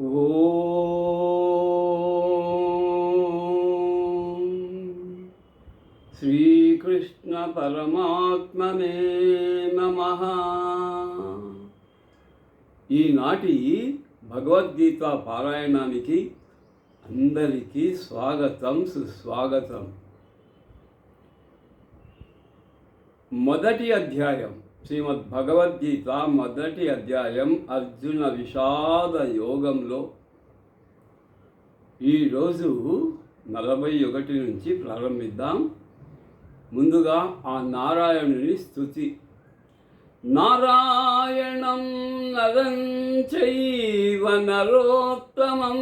ఓ శ్రీకృష్ణ పరమాత్మనే నమ. ఈనాటి భగవద్గీత పారాయణానికి అందరికీ స్వాగతం సుస్వాగతం. మొదటి అధ్యాయం. శ్రీమద్ భగవద్గీత మొదటి అధ్యాయం అర్జున విషాద యోగంలో ఈరోజు నలభై ఒకటి నుంచి ప్రారంభిద్దాం. ముందుగా ఆ నారాయణుని స్థుతి నారాయణం నరం చైవ నరోత్తమం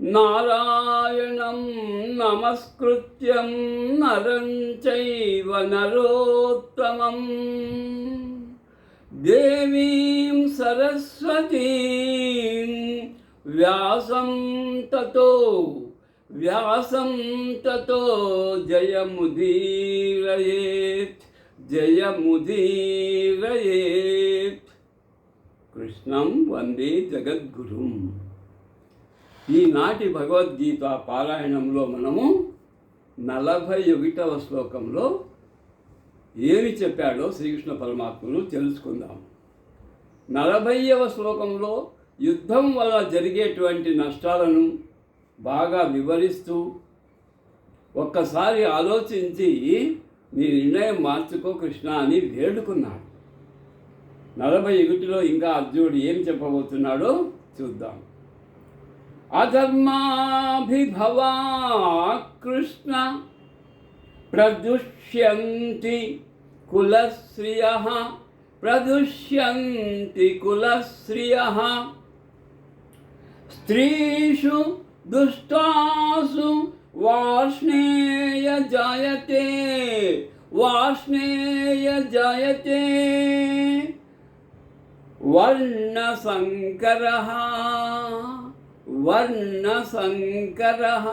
నారాయణం నమస్కృత్యం నరం చైవ నరోత్తమం. దేవీం సరస్వతీం వ్యాసం తతో వ్యాసం తతో జయముదీరయేత్ జయముదీరయేత్. కృష్ణం వందే జగద్గురుం. ఈనాటి భగవద్గీత పారాయణంలో మనము నలభై ఒకటవ శ్లోకంలో ఏమి చెప్పాడో శ్రీకృష్ణ పరమాత్మను తెలుసుకుందాం. నలభైవ శ్లోకంలో యుద్ధం వల్ల జరిగేటువంటి నష్టాలను బాగా వివరిస్తూ ఒక్కసారి ఆలోచించి నీ నిర్ణయం మార్చుకో కృష్ణ అని వేడుకున్నాడు. నలభై ఒకటిలో ఇంకా అర్జునుడు ఏం చెప్పబోతున్నాడో చూద్దాం. अधर्माभिभवा कृष्ण प्रदुष्यन्ति कुलश्रियः प्रदुष्यन्ति कुलश्रियः स्त्रीषु दुष्टासु वाष्णेय जायते वाष्णेय जायते। वर्णशङ्करः వర్ణసంకర వర్ణసంకర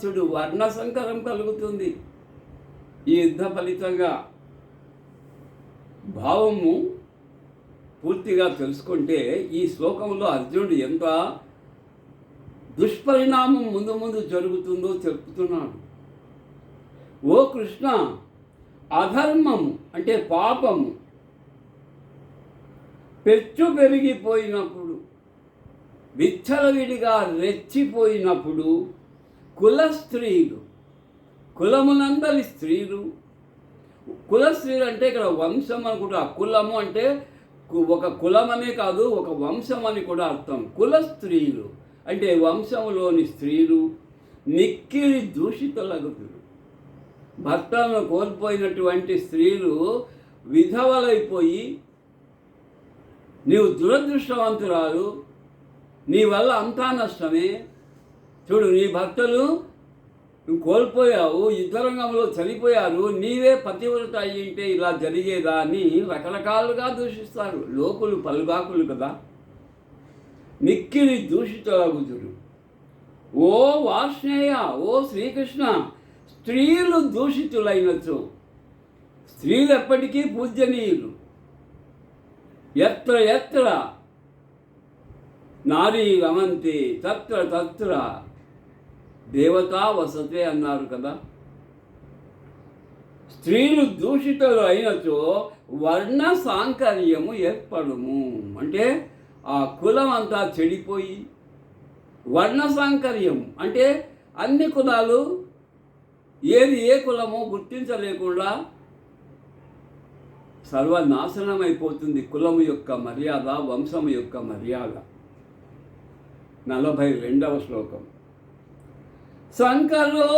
చూడు వర్ణసంకరం కలుగుతుంది. ఈ యుద్ధ ఫలితంగా భావము పూర్తిగా తెలుసుకుంటే ఈ శ్లోకంలో అర్జునుడు ఎంత దుష్పరిణామం ముందు ముందు జరుగుతుందో చెప్తున్నాడు. ఓ కృష్ణ అధర్మము అంటే పాపము పెచ్చు పెరిగిపోయినప్పుడు విచ్చలవిడిగా రెచ్చిపోయినప్పుడు కుల స్త్రీలు కులమునందరి స్త్రీలు కుల స్త్రీలు అంటే ఇక్కడ వంశం అని కూడా కులము అంటే కు- ఒక కులం అనే కాదు ఒక వంశం అని కూడా అర్థం. కుల స్త్రీలు అంటే వంశంలోని స్త్రీలు నిక్కిరి దూషితులగుతురు. భర్తలను కోల్పోయినటువంటి స్త్రీలు విధవలైపోయి నీవు దురదృష్టవంతురాలు నీ వల్ల అంతా నష్టమే. చూడు నీ భర్తలు నువ్వు కోల్పోయావు యుద్ధరంగంలో చనిపోయారు నీవే పతివ్రత అయ్యింటే ఇలా జరిగేదా అని రకరకాలుగా దూషిస్తారు. లోకులు పలుగాకులు కదా. మిక్కిలి దూషితులగుదురు ఓ వాష్ణేయ ఓ శ్రీకృష్ణ స్త్రీలు దూషితులైనచో స్త్రీలు ఎప్పటికీ పూజనీయులు ఎత్ర ఎత్ర నారీ రమంతి తత్ర తత్ర. దేవతా వసతే అన్నారు కదా. స్త్రీలు దూషితులు అయినచో వర్ణ సాంకర్యము ఏర్పడము. అంటే ఆ కులం అంతా చెడిపోయి వర్ణ సాంకర్యం అంటే అన్ని కులాలు ఏది ఏ కులమో గుర్తించలేకుండా సర్వనాశనం అయిపోతుంది కులము యొక్క మర్యాద వంశము యొక్క మర్యాద. నలభై రెండవ శ్లోకం సంకలో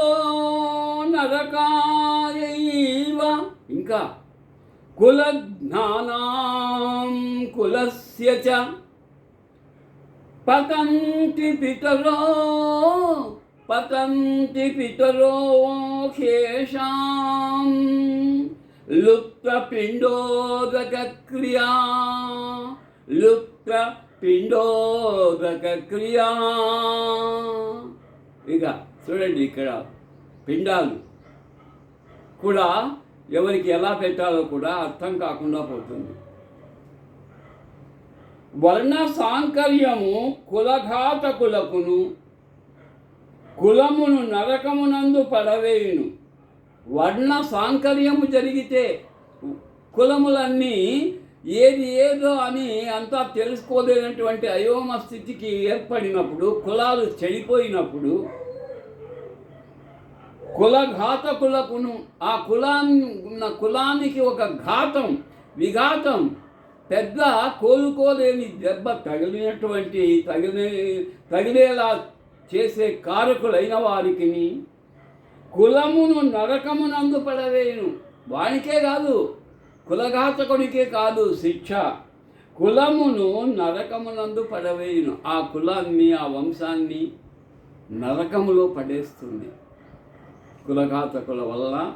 నరకాయైవ ఇంకా కుల జ్ఞానాం కులస్య చ పతంతి పితరో పతంతి పితరో ఖేషాం లుప్త పిండోదక క్రియా లుప్త పిండోదక క్రియా. ఇక చూడండి ఇక్కడ పిండాలు కూడా ఎవరికి ఎలా పెట్టాలో కూడా అర్థం కాకుండా పోతుంది. వర్ణ సాంకర్యము కులఘాతకులకును కులమును నరకమునందు పడవేయును. వర్ణ సాంకర్యము జరిగితే కులములన్నీ ఏది ఏదో అని అంతా తెలుసుకోలేనటువంటి అయోమ స్థితికి ఏర్పడినప్పుడు కులాలు చెడిపోయినప్పుడు కులఘాతకులకును ఆ కులాన్ని ఉన్న కులానికి ఒక ఘాతం విఘాతం పెద్ద కోలుకోలేని దెబ్బ తగిలినటువంటి తగిలే తగిలేలా చేసే కారకులైన వారికి కులమును నరకమునందు పడవేయును. వానికే కాదు కులఘాతకుడికే కాదు శిక్ష. కులమును నరకమునందు పడవేయును. ఆ కులాన్ని ఆ వంశాన్ని నరకములో పడేస్తుంది. కులఘాతకుల వల్ల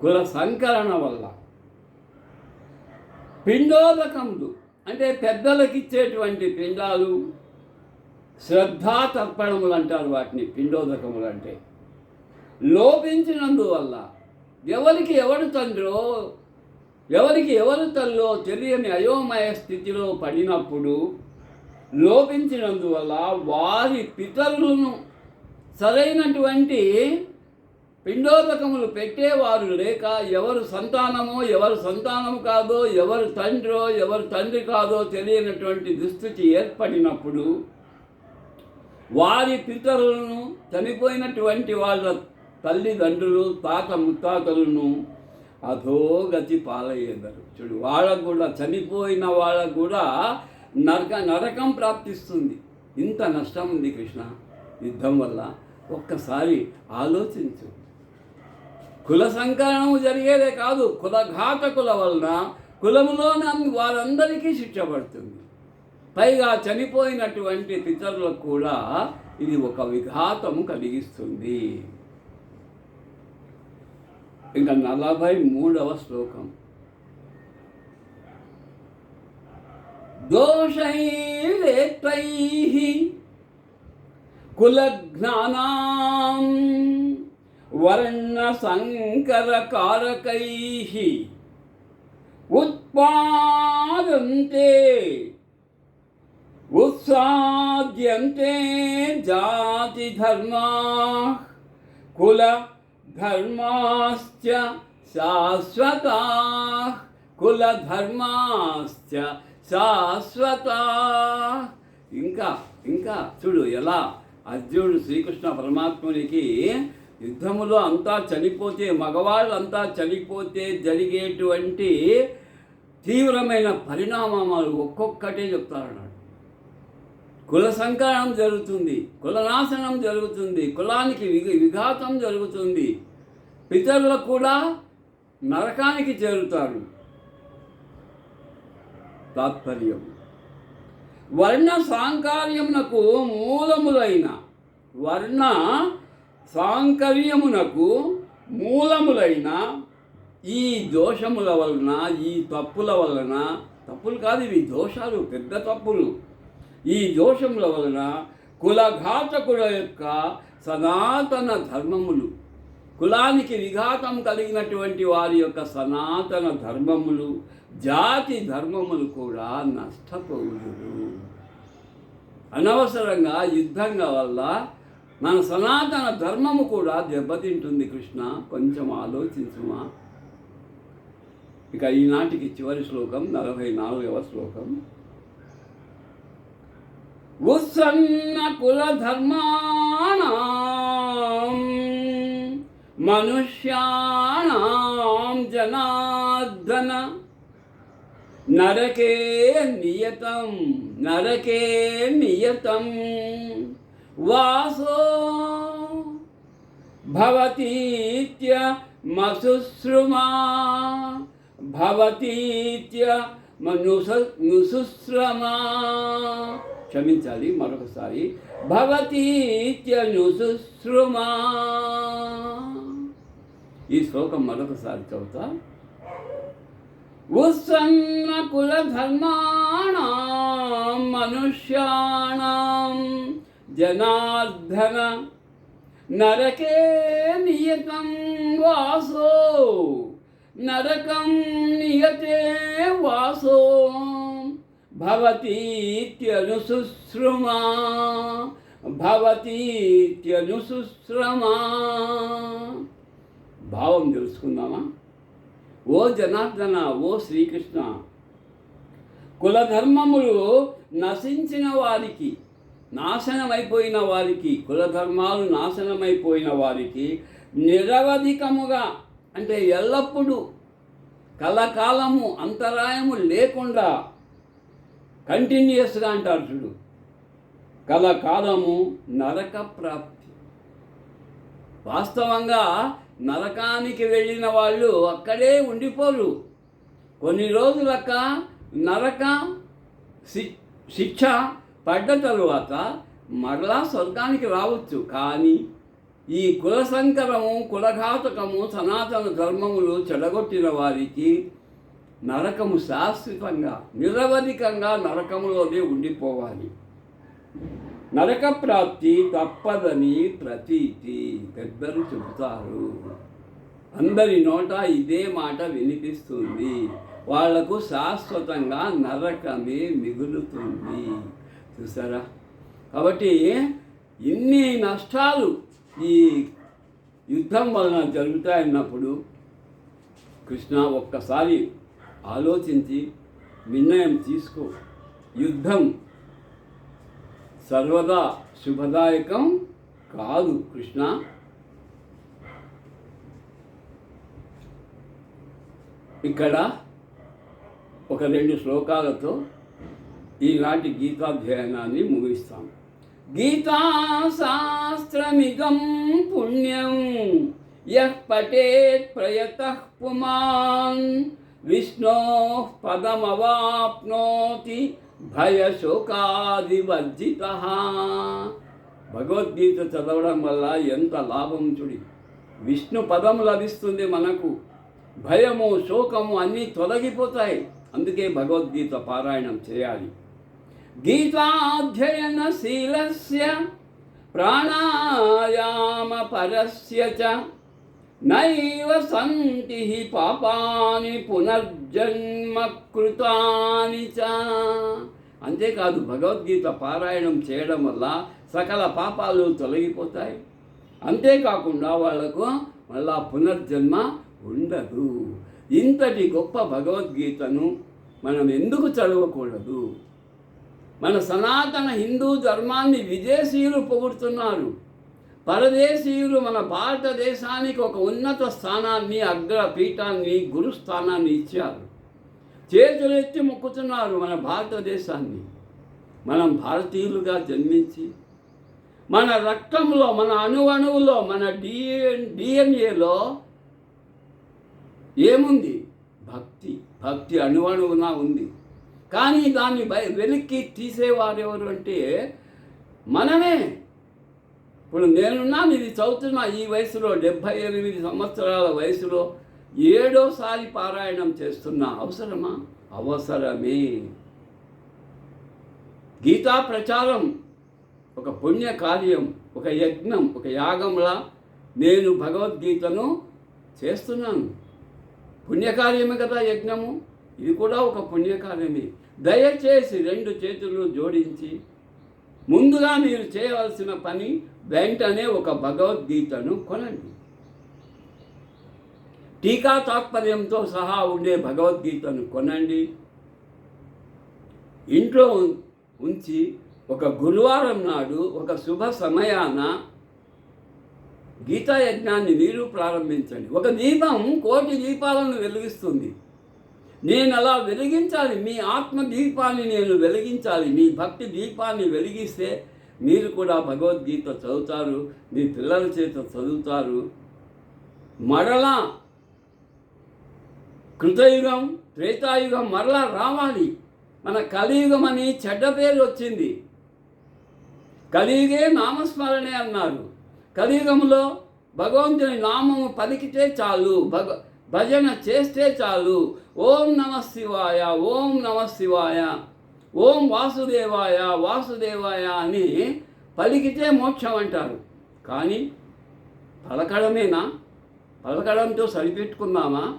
కుల సంకలన వల్ల. పిండోదకములు అంటే పెద్దలకు ఇచ్చేటువంటి పిండాలు శ్రద్ధా తర్పణములు అంటారు వాటిని పిండోదకములు అంటే లోపించినందువల్ల ఎవరికి ఎవడు తండ్రో ఎవరికి ఎవరు తనలో తెలియని అయోమయ స్థితిలో పడినప్పుడు లోపించినందువల్ల వారి పితరులను సరైనటువంటి పిండోదకములు పెట్టేవారు లేక ఎవరు సంతానమో ఎవరు సంతానం కాదో ఎవరు తండ్రో ఎవరు తండ్రి కాదో తెలియనటువంటి దుస్థితి ఏర్పడినప్పుడు వారి పితరులను చనిపోయినటువంటి వాళ్ళ తల్లిదండ్రులు తాత ముత్తాతలను అధోగతి పాలయ్యేదారు చూడు వాళ్ళకు కూడా చనిపోయిన వాళ్ళకు కూడా నరక నరకం ప్రాప్తిస్తుంది. ఇంత నష్టం ఉంది కృష్ణ. యుద్ధం వల్ల ఒక్కసారి ఆలోచించు. కుల సంకలనము జరిగేదే కాదు కులఘాతకుల వలన కులములోని వారందరికీ శిక్ష పడుతుంది. పైగా చనిపోయినటువంటి పితరులకు కూడా ఇది ఒక విఘాతము కలిగిస్తుంది. ఇంకా నలభై మూడవ శ్లోకం. దోషైరేత్రైః కులజ్ఞానాం వర్ణసంకరకారకైः ఉత్పాదంతే ఉత్సాద్యంతే జాతి ధర్మా కుల कुलधर्माश्च शाश्वताः కులధర్మాశ్చ శాశ్వత ఇంకా ఇంకా చూడు ఎలా అర్జునుడు శ్రీకృష్ణ పరమాత్మునికి యుద్ధములో అంతా చనిపోతే మగవాళ్ళంతా చనిపోతే జరిగేటువంటి తీవ్రమైన పరిణామాలు ఒక్కొక్కటే చెప్తారన్నాడు కుల సంకరణం జరుగుతుంది కులనాశనం జరుగుతుంది కులానికి విఘ విఘాతం జరుగుతుంది. పితరులు కూడా నరకానికి చేరుతారు. తాత్పర్యం. వర్ణ సాంకార్యమునకు మూలములైన వర్ణ సాంకర్యమునకు మూలములైన ఈ దోషముల వలన ఈ తప్పుల వలన తప్పులు కాదు ఇవి దోషాలు పెద్ద తప్పులు. ఈ దోషముల వలన కులఘాతకుల యొక్క సనాతన ధర్మములు కులానికి విఘాతం కలిగినటువంటి వారి యొక్క సనాతన ధర్మములు జాతి ధర్మములు కూడా నష్టపోవుదురు. అనవసరంగా యుద్ధంగా వల్ల మన సనాతన ధర్మము కూడా దెబ్బతింటుంది కృష్ణ. కొంచెం ఆలోచించుమా? ఇక ఈనాటికి చివరి శ్లోకం నలభై నాలుగవ శ్లోకం. उत्सन्न कुल उत्सन्नकुलधर्माणां मनुष्याण जनार्दन। नरके नियतम नरके नियतम वासो भवतीत्य मसुश्रुमा भवतीत्य मनुसुश्रमा మసుశ్రుమా భవతీత్య మనుస నుసుశ్రమా క్షమించాలి మరొకసారి భవతీత్య నుసుశ్రుమా ఈ శ్లోకం మరొకసారి చదువుతా ఉత్సన్న కుల ధర్మాణం మనుష్యాణం జనార్దన నరకే నియతం వాసో నరకం నియతే వాసో భవతీత్యనుశుశ్రుమా భవతీత్యనుశుశ్రమా భావం తెలుసుకుందామా? ఓ జనార్దన ఓ శ్రీకృష్ణ కులధర్మములు నశించిన వారికి నాశనమైపోయిన వారికి కులధర్మాలు నాశనమైపోయిన వారికి నిరవధికముగా అంటే ఎల్లప్పుడూ కలకాలము అంతరాయము లేకుండా కంటిన్యూస్గా అంటారు చూడు. కలకాలము నరక ప్రాప్తి. వాస్తవంగా నరకానికి వెళ్ళిన వాళ్ళు అక్కడే ఉండిపోరు. కొన్ని రోజులక నరక శి- శిక్ష పడ్డ తరువాత మరలా స్వర్గానికి రావచ్చు. కానీ ఈ కుల సంకరము కులఘాతకము సనాతన ధర్మములు చెడగొట్టిన వారికి నరకము శాశ్వతంగా నిరవధికంగా నరకములోనే ఉండిపోవాలి. నరక ప్రాప్తి తప్పదని ప్రతీతి పెద్దలు చెబుతారు. అందరి నోట ఇదే మాట వినిపిస్తుంది. వాళ్ళకు శాశ్వతంగా నరకమే మిగులుతుంది. చూసారా కాబట్టి ఇన్ని నష్టాలు ఈ యుద్ధం వలన జరుగుతాయన్నప్పుడు కృష్ణ ఒక్కసారి ఆలోచించి నిర్ణయం తీసుకో. యుద్ధం సర్వదా శుభదాయకం కాదు కృష్ణ. ఇక్కడ ఒక రెండు శ్లోకాలతో ఈనాటి గీతాధ్యయనాన్ని ముగిస్తాం. గీతాశాస్త్రమిదం పుణ్యం యః పఠేత్ ప్రయత పుమాన్. విష్ణో పదమవాప్నోతి భయశోకాదివర్జిత భగవద్గీత చదవడం వల్ల ఎంత లాభం చూడి. విష్ణు పదం లభిస్తుంది మనకు. భయము శోకము అన్నీ తొలగిపోతాయి. అందుకే భగవద్గీత పారాయణం చేయాలి. గీతాధ్యయనశీలస్య ప్రాణాయామ పరస్య చ నైవ సంతి పాపాని పునర్జన్మ కృతాని చ. అంతేకాదు భగవద్గీత పారాయణం చేయడం వల్ల సకల పాపాలు తొలగిపోతాయి. అంతేకాకుండా వాళ్ళకు మళ్ళా పునర్జన్మ ఉండదు. ఇంతటి గొప్ప భగవద్గీతను మనం ఎందుకు చదవకూడదు? మన సనాతన హిందూ ధర్మాన్ని విదేశీయులు పొగుడుతున్నారు. పరదేశీయులు మన భారతదేశానికి ఒక ఉన్నత స్థానాన్ని అగ్ర పీఠాన్ని గురుస్థానాన్ని ఇచ్చారు. చేతులెత్తి మొక్కుతున్నారు మన భారతదేశాన్ని. మనం భారతీయులుగా జన్మించి మన రక్తంలో మన అణువణువులో మన డిఎన్ డిఎన్ఏలో ఏముంది? భక్తి. భక్తి అణువణువునా ఉంది. కానీ దాన్ని బయ తీసేవారు ఎవరు అంటే మనమే. ఇప్పుడు నేనున్నాను ఇది చదువుతున్న ఈ వయసులో డెబ్భై ఎనిమిది సంవత్సరాల వయసులో ఏడోసారి పారాయణం చేస్తున్నా అవసరమా? అవసరమే. గీతా ప్రచారం ఒక పుణ్య కార్యం ఒక యజ్ఞం ఒక యాగంలా నేను భగవద్గీతను చేస్తున్నాను. పుణ్యకార్యమే కదా యజ్ఞము? ఇది కూడా ఒక పుణ్యకార్యమే దయచేసి రెండు చేతులు జోడించి ముందుగా మీరు చేయవలసిన పని వెంటనే ఒక భగవద్గీతను కొనండి. టీకా తాత్పర్యంతో సహా ఉండే భగవద్గీతను కొనండి. ఇంట్లో ఉంచి ఒక గురువారం నాడు ఒక శుభ సమయాన గీతా యజ్ఞాన్ని మీరు ప్రారంభించండి. ఒక దీపం కోటి దీపాలను వెలిగిస్తుంది. నేను అలా వెలిగించాలి మీ ఆత్మ దీపాన్ని నేను వెలిగించాలి మీ భక్తి దీపాన్ని వెలిగిస్తే మీరు కూడా భగవద్గీత చదువుతారు మీ పిల్లల చేత చదువుతారు. మరలా కృతయుగం త్రేతాయుగం మరలా రావాలి. మన కలియుగం అని చెడ్డ పేరు వచ్చింది. కలియుగే నామస్మరణే అన్నారు. కలియుగంలో భగవంతుని నామము పలికితే చాలు భగ భజన చేస్తే చాలు ఓం నమ శివాయ ఓం నమ శివాయ ఓం వాసుదేవాయ వాసుదేవాయ అని పలికితే మోక్షం అంటారు. కానీ పలకడమేనా? పలకడంతో సరిపెట్టుకుందామా?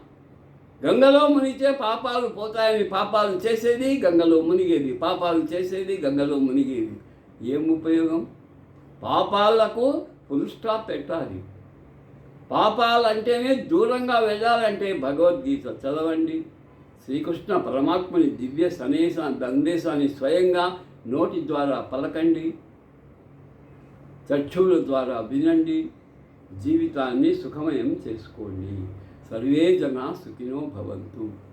గంగలో మునిగితే పాపాలు పోతాయని పాపాలు చేసేది గంగలో మునిగేది పాపాలు చేసేది గంగలో మునిగేది. ఏం ఉపయోగం? పాపాలకు ఫుల్ స్టాప్ పెట్టాలి. పాపాలంటేనే దూరంగా వెళ్ళాలంటే భగవద్గీత చదవండి. శ్రీకృష్ణ పరమాత్మని దివ్య సనేస సందేశాన్ని స్వయంగా నోటి ద్వారా పలకండి. చక్షువుల ద్వారా వినండి. జీవితాన్ని సుఖమయం చేసుకోండి. సర్వే జన సుఖినో భవంతు.